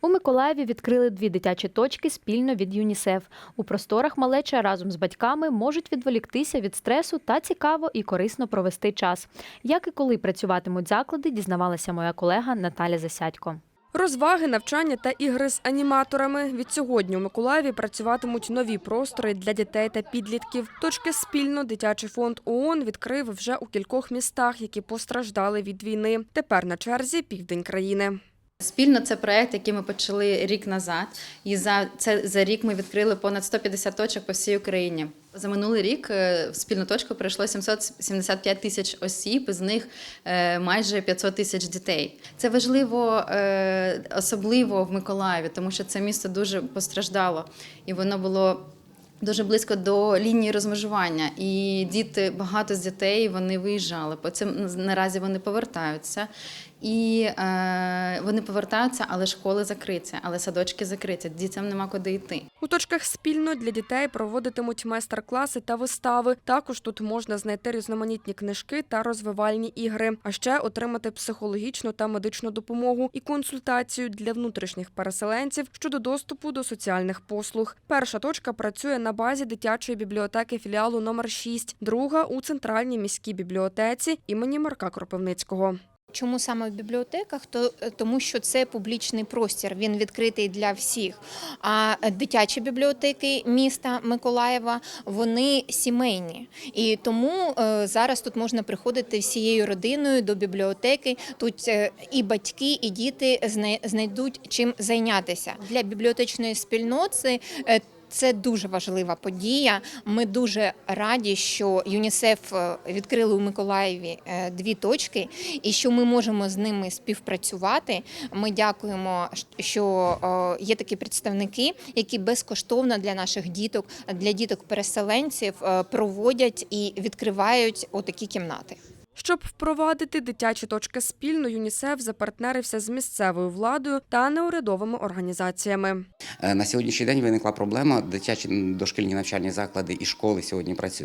У Миколаєві відкрили дві дитячі точки спільно від ЮНІСЕФ. У просторах малеча разом з батьками можуть відволіктися від стресу та цікаво і корисно провести час. Як і коли працюватимуть заклади, дізнавалася моя колега Наталя Засядько. Розваги, навчання та ігри з аніматорами. Від сьогодні у Миколаєві працюватимуть нові простори для дітей та підлітків. Точки спільно дитячий фонд ООН відкрив вже у кількох містах, які постраждали від війни. Тепер на черзі південь країни. Спільно це проект, який ми почали рік назад. І за це за рік ми відкрили понад 150 точок по всій Україні. За минулий рік е, в спільну точку прийшло 775 тисяч осіб, з них е, майже 500 тисяч дітей. Це важливо, е, особливо в Миколаєві, тому що це місто дуже постраждало, і воно було. Дуже близько до лінії розмежування, і діти багато з дітей вони виїжджали. Потім наразі вони повертаються, і е, вони повертаються, але школи закриті, але садочки закриті. Дітям нема куди йти. У точках спільно для дітей проводитимуть майстер-класи та вистави. Також тут можна знайти різноманітні книжки та розвивальні ігри, а ще отримати психологічну та медичну допомогу і консультацію для внутрішніх переселенців щодо доступу до соціальних послуг. Перша точка працює на базі дитячої бібліотеки філіалу номер 6, друга у центральній міській бібліотеці імені Марка Кропивницького. Чому саме в бібліотеках? То тому, що це публічний простір, він відкритий для всіх. А дитячі бібліотеки міста Миколаєва вони сімейні, і тому е, зараз тут можна приходити всією родиною до бібліотеки. Тут е, і батьки, і діти зна- знайдуть чим зайнятися для бібліотечної спільноти. Це дуже важлива подія. Ми дуже раді, що ЮНІСЕФ е, відкрили у Миколаєві е, дві точки, і що ми можемо з ними співпрацювати. Ми дякуємо, що е, є такі представники, які безкоштовно для наших діток, для діток-переселенців проводять і відкривають отакі кімнати. Щоб впровадити дитячі точки спільно, ЮНІСЕФ запартнерився з місцевою владою та неурядовими організаціями. Е, На сьогоднішній день виникла проблема. Дитячі дошкільні навчальні заклади і школи сьогодні е,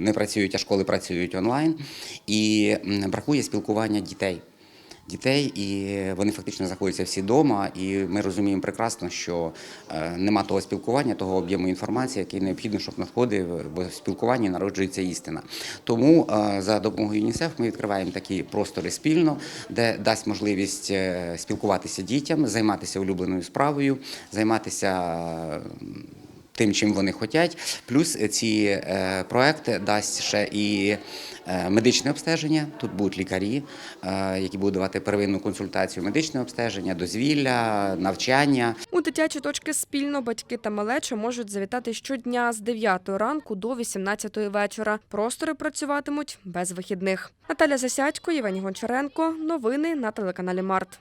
не працюють, а школи працюють онлайн, і бракує спілкування дітей. Дітей, і вони фактично знаходяться всі вдома, і ми розуміємо прекрасно, що е, нема того спілкування, того об'єму інформації, який необхідно, щоб надходив, бо в спілкуванні народжується істина. Тому е, за допомогою ЮНІСЕФ ми відкриваємо такі простори спільно, де дасть можливість е, спілкуватися дітям, займатися улюбленою справою, займатися. Тим, чим вони хочуть, плюс ці е, проекти дасть ще і е, медичне обстеження. Тут будуть лікарі, е, які будуть давати первинну консультацію, медичне обстеження, дозвілля, навчання. У дитячі точки спільно батьки та малеча можуть завітати щодня з 9 ранку до 18 вечора. Простори працюватимуть без вихідних. Наталя Засядько, Євгеній Гончаренко. Новини на телеканалі Март.